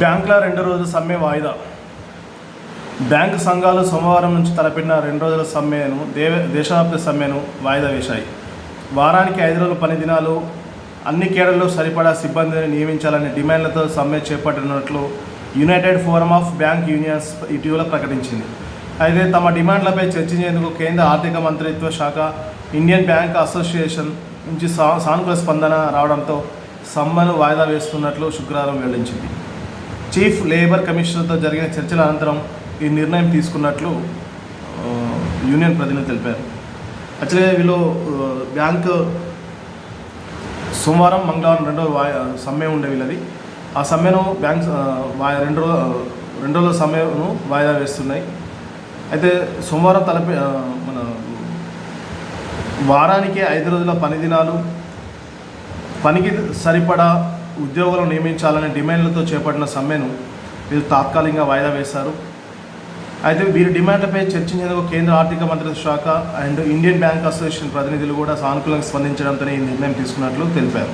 బ్యాంకుల రెండు రోజుల సమ్మె వాయిదా. బ్యాంకు సంఘాలు సోమవారం నుంచి తలపెట్టిన రెండు రోజుల సమ్మెను దేవ దేశవ్యాప్త సమ్మెను వాయిదా వేశాయి. వారానికి ఐదు రోజుల పని దినాలు అన్ని కేడల్లో సరిపడా సిబ్బందిని నియమించాలనే డిమాండ్లతో సమ్మె చేపట్టినట్లు United Forum of Bank Unions ఇటీవల ప్రకటించింది. అయితే తమ డిమాండ్లపై చర్చించేందుకు కేంద్ర ఆర్థిక మంత్రిత్వ శాఖ ఇండియన్ బ్యాంక్ అసోసియేషన్ నుంచి సా సానుకూల స్పందన రావడంతో సమ్మెను వాయిదా వేస్తున్నట్లు శుక్రవారం వెల్లడించింది. చీఫ్ లేబర్ కమిషనర్తో జరిగిన చర్చల అనంతరం ఈ నిర్ణయం తీసుకున్నట్లు యూనియన్ ప్రతినిధి తెలిపారు. యాక్చువల్గా వీళ్ళు బ్యాంకు సోమవారం మంగళవారం రెండో వాయి సమ్మె ఉండే వీళ్ళది. ఆ సమ్మెను బ్యాంక్ ఆ, రెండు రోజు రెండు రోజుల సమ్మెను వాయిదా వేస్తున్నాయి. అయితే సోమవారం తలపి మన వారానికి ఐదు రోజుల పని దినాలు పనికి సరిపడా ఉద్యోగులను నియమించాలనే డిమాండ్లతో చేపట్టిన సమ్మెను వీళ్ళు తాత్కాలికంగా వాయిదా వేశారు. అయితే వీరి డిమాండ్లపై చర్చించేందుకు కేంద్ర ఆర్థిక మంత్రిత్వ శాఖ అండ్ ఇండియన్ బ్యాంక్ అసోసియేషన్ ప్రతినిధులు కూడా సానుకూలంగా స్పందించడంతో ఈ నిర్ణయం తీసుకున్నట్లు తెలిపారు.